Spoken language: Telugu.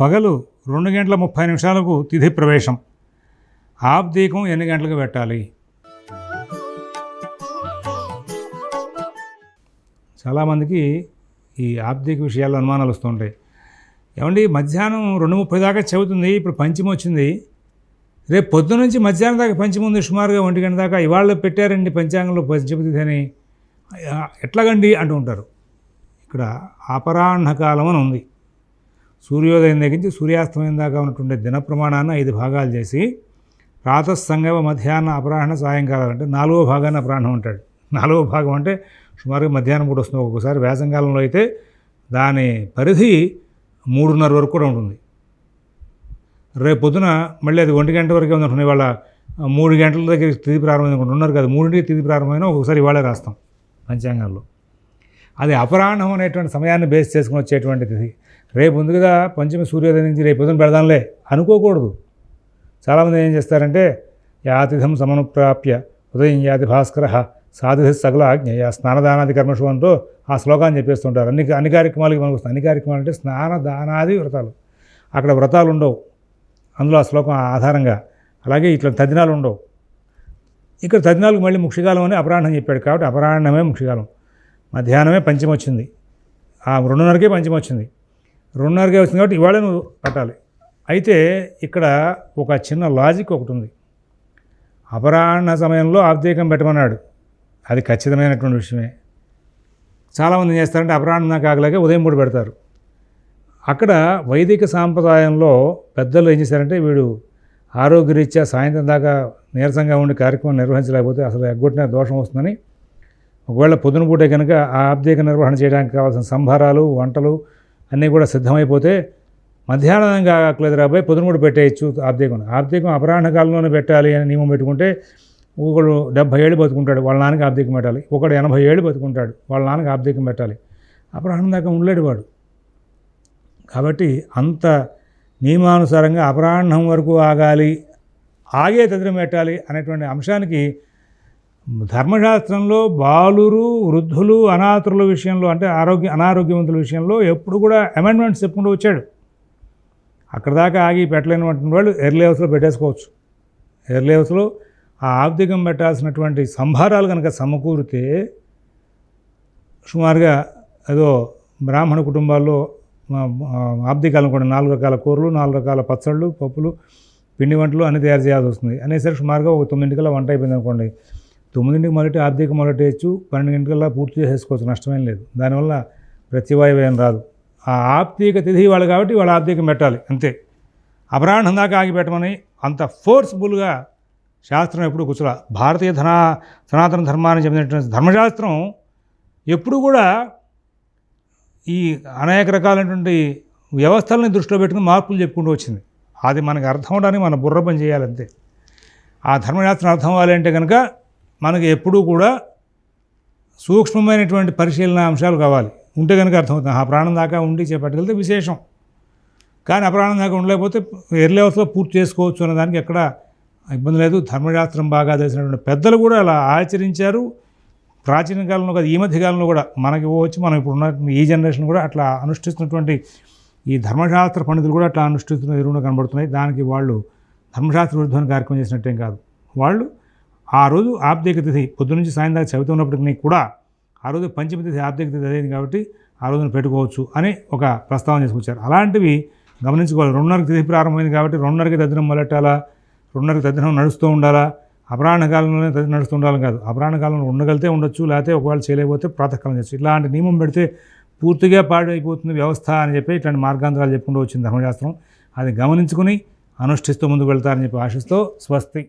పగలు రెండు గంటల ముప్పై నిమిషాలకు తిథి ప్రవేశం. ఆబ్దీకం ఎన్ని గంటలకు పెట్టాలి? చాలామందికి ఈ ఆబ్దీక విషయాల్లో అనుమానాలు వస్తుంటాయి. ఏమండి మధ్యాహ్నం రెండు ముప్పై దాకా చెబుతుంది ఇప్పుడు పంచమి వచ్చింది. రేపు పొద్దు నుంచి మధ్యాహ్నం దాకా పంచమి ఉంది సుమారుగా ఒంటి గంట దాకా. ఇవాళ పెట్టారండి పంచాంగంలో పంచమతిథి అని. ఎట్లాగండి అంటూ ఉంటారు. ఇక్కడ అపరాహ్నకాలం అని ఉంది. సూర్యోదయం దగ్గర నుంచి సూర్యాస్తమయం దాకా ఉన్నటువంటి దిన ప్రమాణాన్ని ఐదు భాగాలు చేసి ప్రాతస్సంగమ మధ్యాహ్న అపరాహ్న సాయంకాలం అంటే నాలుగో భాగాన్ని అపరాహ్నం అంటాడు. నాలుగో భాగం అంటే సుమారుగా మధ్యాహ్నం కూడా వస్తుంది. ఒక్కొక్కసారి వేసంకాలంలో అయితే దాని పరిధి మూడున్నర వరకు కూడా ఉంటుంది. రేపు పొద్దున మళ్ళీ అది ఒంటి గంట వరకే ఉంది ఇవాళ మూడు గంటల దగ్గర తిది ప్రారంభమైన ఉన్నారు కదా మూడింటికి తిది ప్రారంభమైన ఒకసారి ఇవాళే రాస్తాం పంచాంగాల్లో. అది అపరాహ్నం అనేటువంటి సమయాన్ని బేస్ చేసుకుని వచ్చేటువంటిది. రేపు ఉంది కదా పంచమి సూర్యోదయం నుంచి రేపు పొద్దున పెడదాంలే అనుకోకూడదు. చాలామంది ఏం చేస్తారంటే యాతిథం సమనుప్రాప్య ఉదయం యాతి భాస్కర సాధిధి సకల ఆజ్ఞేయ స్నానదానాది కర్మషు అంటూ ఆ శ్లోకాన్ని చెప్పేస్తుంటారు. అన్ని అన్ని కార్యక్రమాలకి మనకు వస్తుంది. అన్ని కార్యక్రమాలు అంటే స్నానదానాది వ్రతాలు. అక్కడ వ్రతాలు ఉండవు. అందులో ఆ శ్లోకం ఆధారంగా. అలాగే ఇట్లా తదినాలు ఉండవు. ఇక్కడ తదినాలకు మళ్ళీ ముక్షికాలం అని అపరాహ్నం చెప్పాడు కాబట్టి అపరాహ్నమే ముక్షికాలం మధ్యాహ్నమే పంచం వచ్చింది. ఆ రెండున్నరకే పంచం వచ్చింది. రెండున్నరకే వచ్చింది కాబట్టి ఇవాళ నువ్వు కట్టాలి. అయితే ఇక్కడ ఒక చిన్న లాజిక్ ఒకటి ఉంది. అపరాహ్న సమయంలో ఆబ్దీకం పెట్టమన్నాడు. అది ఖచ్చితమైనటువంటి విషయమే. చాలామంది ఏం చేస్తారంటే అపరాహ్నం దాకా ఆగలేక ఉదయం పూట పెడతారు. అక్కడ వైదిక సాంప్రదాయంలో పెద్దలు ఏం చేశారంటే వీడు ఆరోగ్యరీత్యా సాయంత్రం దాకా నీరసంగా ఉండి కార్యక్రమం నిర్వహించలేకపోతే అసలు ఎగ్గొట్టిన దోషం వస్తుందని ఒకవేళ పొద్దునపూటే కనుక ఆ ఆబ్జేక నిర్వహణ చేయడానికి కావాల్సిన సంభారాలు వంటలు అన్నీ కూడా సిద్ధమైపోతే మధ్యాహ్నం కాకలేదు రాబోయే పొద్దున కూడా పెట్టేయచ్చు ఆబ్దీకం ఆబ్దీకం అపరాహ్న కాలంలోనే పెట్టాలి అని నియమం పెట్టుకుంటే ఒకడు డెబ్భై ఏళ్ళు బతుకుంటాడు వాళ్ళ నాన్నకి ఆబ్దీకం పెట్టాలి. ఒకడు ఎనభై ఏళ్ళు బతుకుంటాడు వాళ్ళ నాన్నకి ఆబ్దీకం పెట్టాలి. అపరాహ్నం దాకా ఉండలేడు వాడు. కాబట్టి అంత నియమానుసారంగా అపరాహ్నం వరకు ఆగాలి ఆగే తదినం పెట్టాలి అనేటువంటి అంశానికి ధర్మశాస్త్రంలో బాలురు వృద్ధులు అనాథుల విషయంలో అంటే ఆరోగ్య అనారోగ్యవంతుల విషయంలో ఎప్పుడు కూడా అమెండ్మెంట్స్ చెప్పుకుంటూ వచ్చాడు. అక్కడ దాకా ఆగి పెట్టలేనటువంటి వాళ్ళు ఎర్లీ హౌస్లో పెట్టేసుకోవచ్చు. ఎర్లీ హౌస్లో ఆ ఆర్థికం పెట్టాల్సినటువంటి సంభారాలు కనుక సమకూరితే సుమారుగా ఏదో బ్రాహ్మణ కుటుంబాల్లో ఆబ్దికాలం కూడా నాలుగు రకాల కూరలు నాలుగు రకాల పచ్చళ్ళు పప్పులు పిండి వంటలు అన్ని తయారు చేయాల్సి వస్తుంది. అనేసరికి సుమారుగా ఒక తొమ్మిదింటికల్లా వంట అయిపోయింది అనుకోండి తొమ్మిదింటికి మొదటి ఆర్థిక మొదటేయచ్చు పన్నెండింటికల్లా పూర్తి చేసుకోవచ్చు నష్టమేం లేదు. దానివల్ల ప్రతివాయువు ఏం రాదు. ఆ ఆప్తిక తిథి వాళ్ళు కాబట్టి వాళ్ళ ఆర్థికం పెట్టాలి అంతే. అపరాహ్నం దాకా ఆగిపెట్టమని అంత ఫోర్స్ఫుల్గా శాస్త్రం ఎప్పుడు కూర్చోల. భారతీయ ధనా సనాతన ధర్మాన్ని చెందినటువంటి ధర్మశాస్త్రం ఎప్పుడు కూడా ఈ అనేక రకాలైనటువంటి వ్యవస్థలని దృష్టిలో పెట్టుకుని మార్పులు చెప్పుకుంటూ వచ్చింది. అది మనకు అర్థం అవడానికి మన బుర్ర పని చేయాలంతే ఆ ధర్మశాస్త్రం అర్థం అవ్వాలంటే కనుక మనకి ఎప్పుడూ కూడా సూక్ష్మమైనటువంటి పరిశీలన అంశాలు కావాలి. ఉంటే కనుక అర్థమవుతుంది. ఆ ప్రాణం దాకా ఉండి చేపట్టగలిగితే విశేషం. కానీ అప్రాణం దాకా ఉండలేకపోతే ఎర్లీ అవర్స్లో పూర్తి చేసుకోవచ్చు అన్న దానికి ఎక్కడ ఇబ్బంది లేదు. ధర్మశాస్త్రం బాగా తెలిసినటువంటి పెద్దలు కూడా అలా ఆచరించారు. ప్రాచీన కాలంలో కాదు ఈ మధ్య కాలంలో కూడా మనకి వచ్చి మనం ఇప్పుడు ఉన్న ఈ జనరేషన్ కూడా అట్లా అనుష్ఠిస్తున్నటువంటి ఈ ధర్మశాస్త్ర పండితులు కూడా అట్లా అనుష్ఠిస్తున్న ఎరువులు కనబడుతున్నాయి. దానికి వాళ్ళు ధర్మశాస్త్ర విరుద్ధమైన కార్యక్రమం చేసినట్టేం కాదు. వాళ్ళు ఆ రోజు ఆబ్దిక తిథి పొద్దు నుంచి చదువుతున్నప్పటికీ కూడా ఆ రోజు పంచమి తిథి ఆబ్దిక తిథి అదేది కాబట్టి ఆ రోజున పెట్టుకోవచ్చు అని ఒక ప్రస్తావన చేసుకొచ్చారు. అలాంటివి గమనించుకోవాలి. రెండున్నరకి తిథి ప్రారంభమైంది కాబట్టి రెండున్నరకి తద్దినం మొదలెట్టాలా? రెండున్నరకి తద్దినం నడుస్తూ ఉండాలా? అపరాహ్న కాలంలోనే తది నడుస్తూ ఉండాలని కాదు. అపరాహ్న కాలంలో ఉండగలితే ఉండొచ్చు లేకపోతే ఒకవేళ చేయలేకపోతే ప్రాతకాలం చేయొచ్చు. ఇలాంటి నియమం పెడితే పూర్తిగా పాడైపోతుంది వ్యవస్థ అని చెప్పి ఇట్లాంటి మార్గాంతరాలు చెప్పుకుంటూ వచ్చింది ధర్మశాస్త్రం. అది గమనించుకుని అనుష్ఠిస్తూ ముందుకు వెళ్తారని చెప్పి ఆశిస్తూ స్వస్తి.